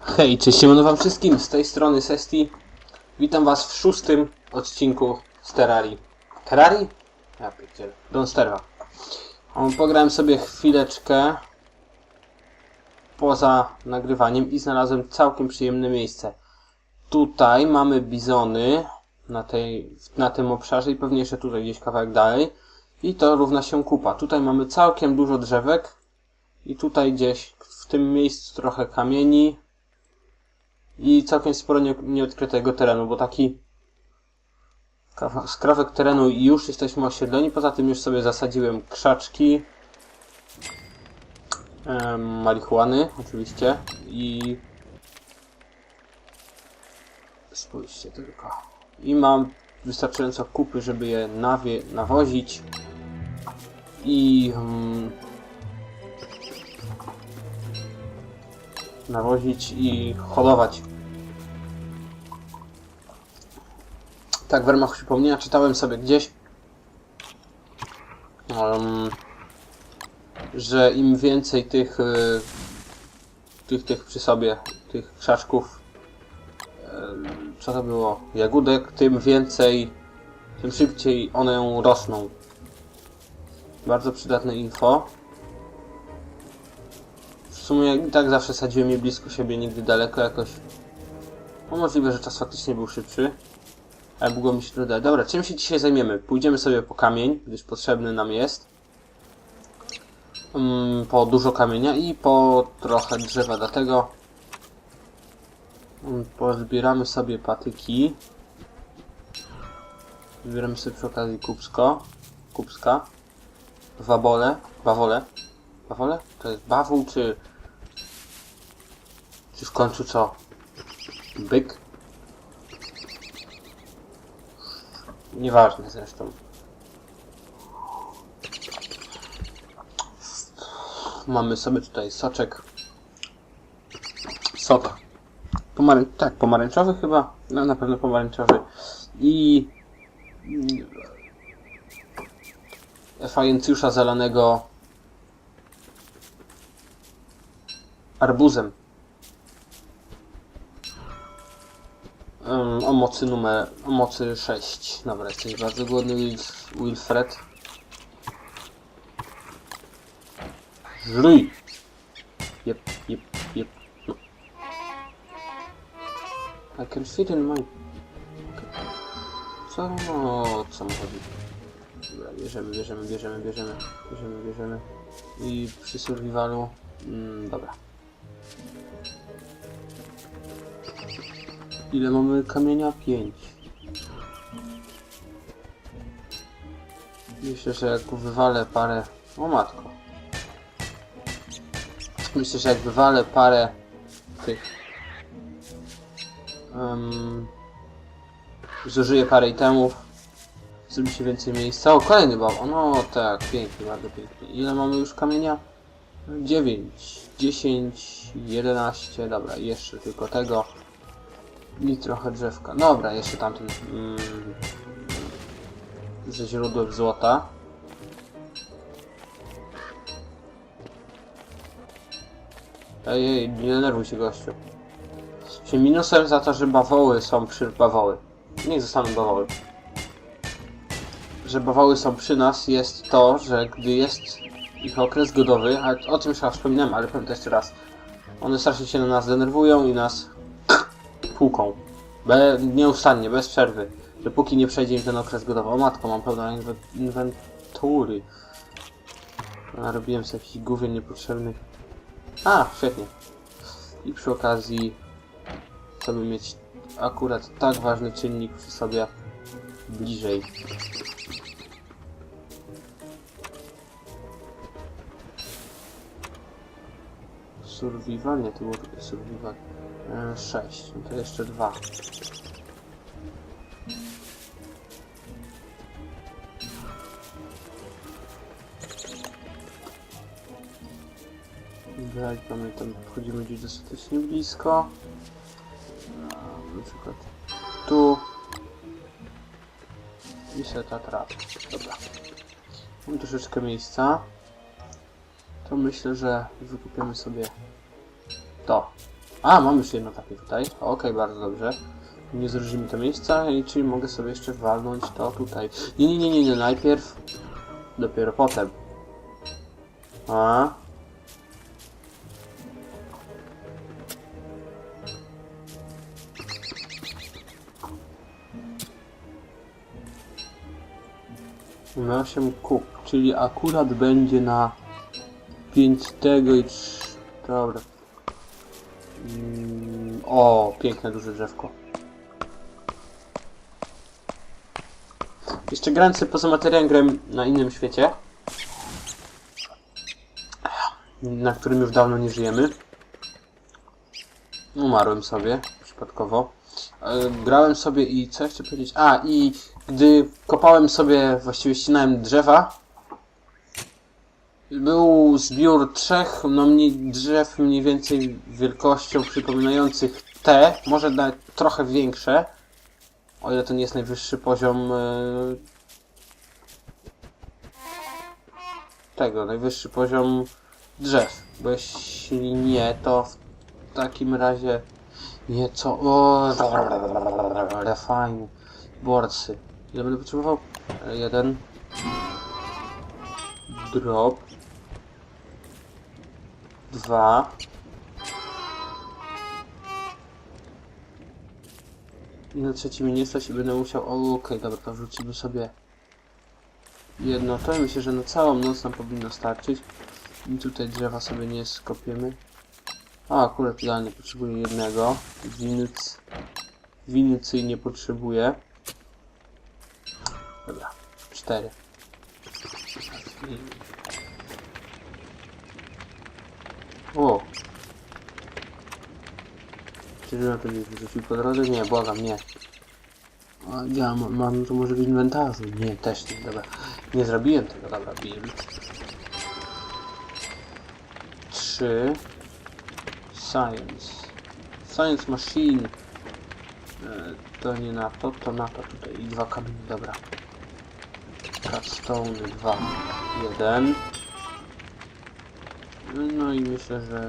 Hej, cześć, siemano wam wszystkim, z tej strony Sesti. Witam was w szóstym odcinku z Terrarii. Terrarii? Ja pierdzielę, Don't Sterwa. Um, Pograłem sobie chwileczkę poza nagrywaniem i znalazłem całkiem przyjemne miejsce. Tutaj mamy bizony na, tej, na tym obszarze i pewnie jeszcze tutaj gdzieś kawałek dalej. I to równa się kupa. Tutaj mamy całkiem dużo drzewek i tutaj gdzieś w tym miejscu trochę kamieni i całkiem sporo nie, nieodkrytego terenu, bo taki skrawek terenu i już jesteśmy osiedleni. Poza tym już sobie zasadziłem krzaczki, em, marihuany oczywiście i spójrzcie tylko. I mam wystarczająco kupy, żeby je nawie, nawozić i mm, nawozić i hodować. Tak, w ramach przypomnienia czytałem sobie gdzieś, em, że im więcej tych, y, tych, tych przy sobie, tych krzaczków, co to było, jagódek, tym więcej, tym szybciej one rosną. Bardzo przydatne info. Sumie i tak zawsze sadziłem je blisko siebie, nigdy daleko jakoś. No możliwe, że czas faktycznie był szybszy. Ale długo mi się to wydaje. Dobra, czym się dzisiaj zajmiemy? Pójdziemy sobie po kamień, gdyż potrzebny nam jest. Mm, po dużo kamienia i po trochę drzewa, dlatego mm, pozbieramy sobie patyki. Zbieramy sobie przy okazji kubsko. Kubska. Wabole. Bawole. Bawole? To jest bawół, czy... Czy w końcu co? Byk? Nieważne zresztą. Mamy sobie tutaj soczek. Sok. Pomarań... Tak, pomarańczowy chyba. No na pewno pomarańczowy. I... Fajencjusza zalanego arbuzem. Um, o mocy numer, o mocy 6. Dobra, jesteś bardzo głodny, Wilf, Wilfred. Żryj! Jep, jep, jep. No. I can fit in my... Co? No, co mu chodzi? Dobra, bierzemy, bierzemy, bierzemy, bierzemy, bierzemy, bierzemy. I przy survivalu... Mm, dobra. Ile mamy kamienia? 5. Myślę, że jak wywalę parę... O matko. Myślę, że jak wywalę parę tych... Um, zużyję parę itemów. Zrobi się więcej miejsca. O, kolejny bał. No tak, pięknie, bardzo pięknie. Ile mamy już kamienia? 9, 10, 11. Dobra, jeszcze tylko tego. I trochę drzewka. Dobra, jeszcze tamten mm, ze źródłem złota. Ej, nie denerwuj się gościu. Się minusem za to, że bawoły są przy bawoły. Niech zostaną bawoły. Że bawoły są przy nas jest to, że gdy jest ich okres godowy, a o tym już wspominałem, ale powiem to jeszcze raz. One strasznie się na nas denerwują i nas płuką. Be, nieustannie, bez przerwy. Dopóki nie przejdzie im ten okres godowy. O matko, mam pełno inwe inwentury. A, robiłem sobie jakichś główien niepotrzebnych. A, świetnie. I przy okazji chcemy mieć akurat tak ważny czynnik przy sobie bliżej. Survival? Nie, to było survival. 6, no to jeszcze dwa. Dobra, jak mamy tam, wchodzimy gdzieś dostatecznie blisko. Na przykład tu. I seta trap. Dobra. Mam troszeczkę miejsca. To myślę, że wykupiemy sobie to. A, mam już jedno takie tutaj. Okej, bardzo dobrze. Nie zróży to miejsca, czyli mogę sobie jeszcze walnąć to tutaj. Nie, nie, nie, nie, nie, najpierw. Dopiero potem. A. Na 8 kup, czyli akurat będzie na 5 tego i 3. Dobra. Mm, o, piękne duże drzewko. Jeszcze grając poza materiałem grałem na innym świecie. Na którym już dawno nie żyjemy. Umarłem sobie przypadkowo. E, Grałem sobie i co jeszcze powiedzieć? A, i gdy kopałem sobie, właściwie ścinałem drzewa, był zbiór trzech, no mniej, drzew mniej więcej wielkością przypominających te, może nawet trochę większe, o ile to nie jest najwyższy poziom e, tego, najwyższy poziom drzew, bo jeśli nie, to w takim razie nieco, o, refine, borcy, ile będę potrzebował? E, Jeden, drop, dwa. I na trzeci mi nie stać i będę musiał... O, okej, dobra, to wrzucimy sobie jedno to. Myślę, że na całą noc nam powinno starczyć. I tutaj drzewa sobie nie skopiemy. A, akurat idealnie potrzebuję jednego. Winic... Winicy nie potrzebuję. Dobra, cztery. O! Czy na to nie wyrzucił po drodze? Nie, błagam, nie. A ja mam, mam to może w inwentarzu. Nie, też nie, dobra. Nie zrobiłem tego, dobra, build. Trzy. Science. Science machine. E, to nie na to, to na to tutaj. I dwa kamienie, dobra. Cutstone, dwa. Jeden. No i myślę, że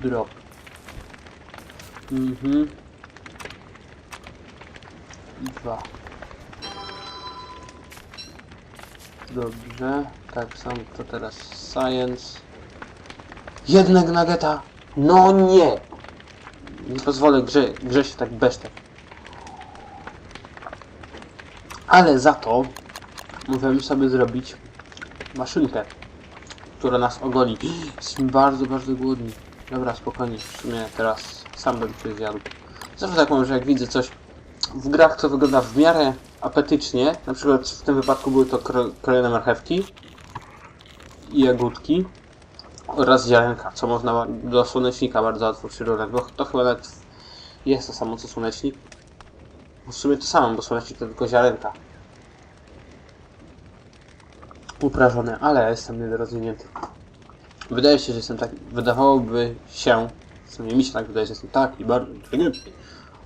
drop. Mhm. I dwa. Dobrze. Tak samo to teraz science. Jednak nageta! No nie! Nie pozwolę grze, grze się tak besztać. Ale za to możemy sobie zrobić maszynkę, która nas ogoli. Jesteśmy bardzo, bardzo głodni. Dobra, spokojnie, w sumie teraz sam bym się zjadł. Zawsze tak mam, że jak widzę coś w grach, co wygląda w miarę apetycznie, na przykład w tym wypadku były to kro krojone marchewki i jagódki oraz ziarenka, co można do słonecznika bardzo łatwo przyrównać, bo to chyba nawet jest to samo co słonecznik. W sumie to samo, bo słonecznik to tylko ziarenka uprażone, ale jestem niedorozwinięty. Wydaje się, że jestem tak, wydawałoby się, sumie mi się tak wydaje, że jestem taki bardzo inteligentny,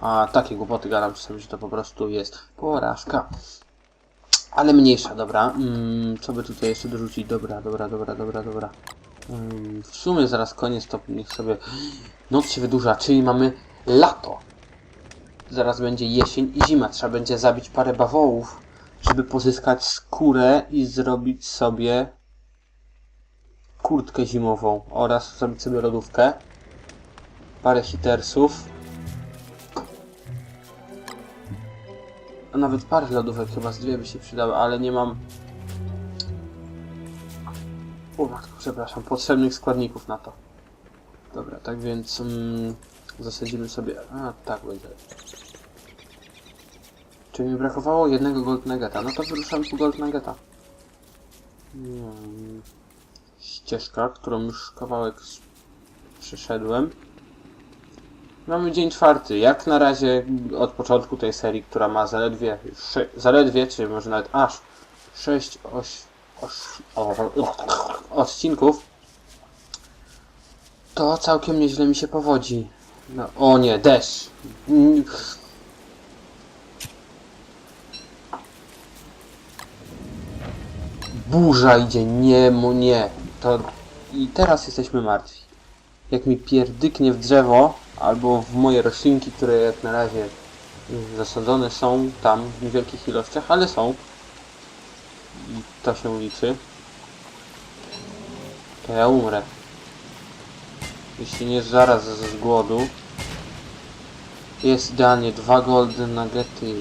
a takie głupoty gadam czasami, że to po prostu jest porażka. Ale mniejsza, dobra. Mm, co by tutaj jeszcze dorzucić? Dobra, dobra, dobra, dobra, dobra. Mm, w sumie zaraz koniec, to niech sobie noc się wydłuża, czyli mamy lato. Zaraz będzie jesień i zima. Trzeba będzie zabić parę bawołów, żeby pozyskać skórę i zrobić sobie kurtkę zimową oraz zrobić sobie lodówkę. Parę hitersów. A nawet parę lodówek, chyba z dwie by się przydały, ale nie mam... O przepraszam, potrzebnych składników na to. Dobra, tak więc mm, zasadzimy sobie... A, tak będzie. Czy mi brakowało jednego Gold Nuggeta? No to wyruszam po Gold Nuggeta. Hmm. Ścieżka, którą już kawałek przeszedłem. Mamy dzień czwarty. Jak na razie od początku tej serii, która ma zaledwie, zaledwie, czy może nawet aż 6 oś, oś, o, odcinków, to całkiem nieźle mi się powodzi. No, o nie, deszcz. Burza idzie, nie mu nie. To I teraz jesteśmy martwi. Jak mi pierdyknie w drzewo, albo w moje roślinki, które jak na razie zasadzone są tam w niewielkich ilościach, ale są. I to się liczy. To ja umrę. Jeśli nie zaraz z głodu. Jest idealnie dwa golden nuggety.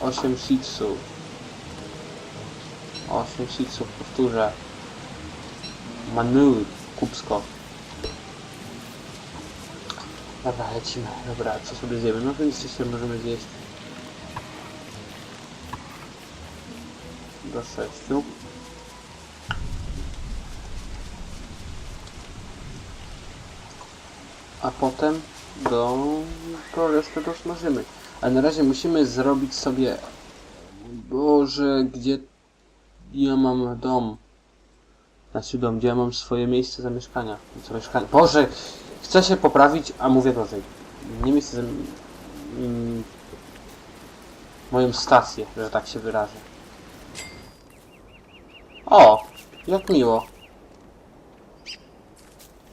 8 seedsów. 8 seedsów, powtórzę. Manu, kupsko. Dobra, lecimy. Dobra, co sobie zjemy? No to nic jeszcze możemy zjeść. Do 6. A potem do... to resztę dosmażymy. A na razie musimy zrobić sobie... Boże, gdzie ja mam dom? Znaczy dom, gdzie ja mam swoje miejsce zamieszkania. Boże! Chcę się poprawić, a mówię gorzej. Nie miejsce zam... mm, Moją stację, że tak się wyrażę. O! Jak miło.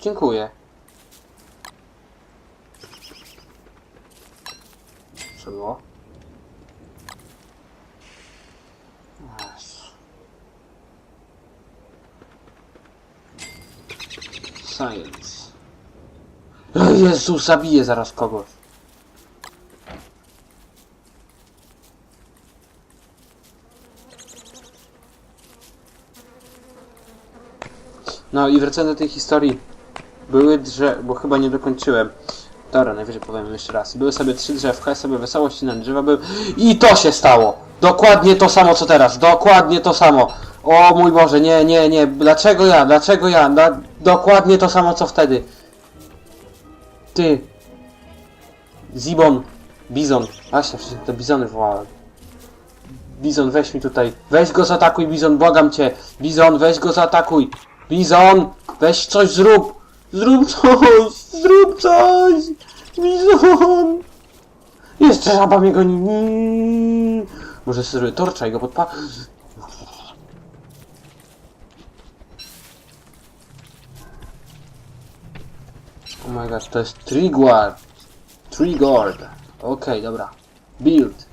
Dziękuję. Co było? Jezu. Science. Jezu, zabiję zaraz kogoś. No i wracając do tej historii. Były drzewa, bo chyba nie dokończyłem. Dobra, najwyżej powiem jeszcze raz. Były sobie trzy drzewka, sobie wesoło ścinałem drzewa, był... I to się stało! Dokładnie to samo co teraz, dokładnie to samo. O mój Boże, nie, nie, nie, dlaczego ja, dlaczego ja, dokładnie to samo co wtedy. Ty. Zibon, Bizon, właśnie, przecież te Bizony wołałem. Bizon, weź mi tutaj, weź go zaatakuj, Bizon, błagam cię. Bizon, weź go zaatakuj. Bizon, weź coś zrób. Zrób coś, zrób coś. Bizon. Jeszcze żaba mnie goni. Może sobie torcza i go podpa... Oh my gosh, to jest Trigward. Trigord. Okej, dobra. Build.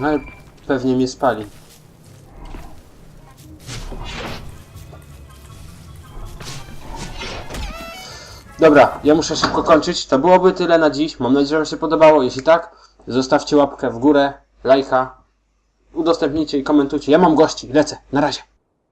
No pewnie mnie spali. Dobra, ja muszę szybko kończyć. To byłoby tyle na dziś. Mam nadzieję, że Wam się podobało. Jeśli tak, zostawcie łapkę w górę, lajka, udostępnijcie i komentujcie. Ja mam gości, lecę. Na razie.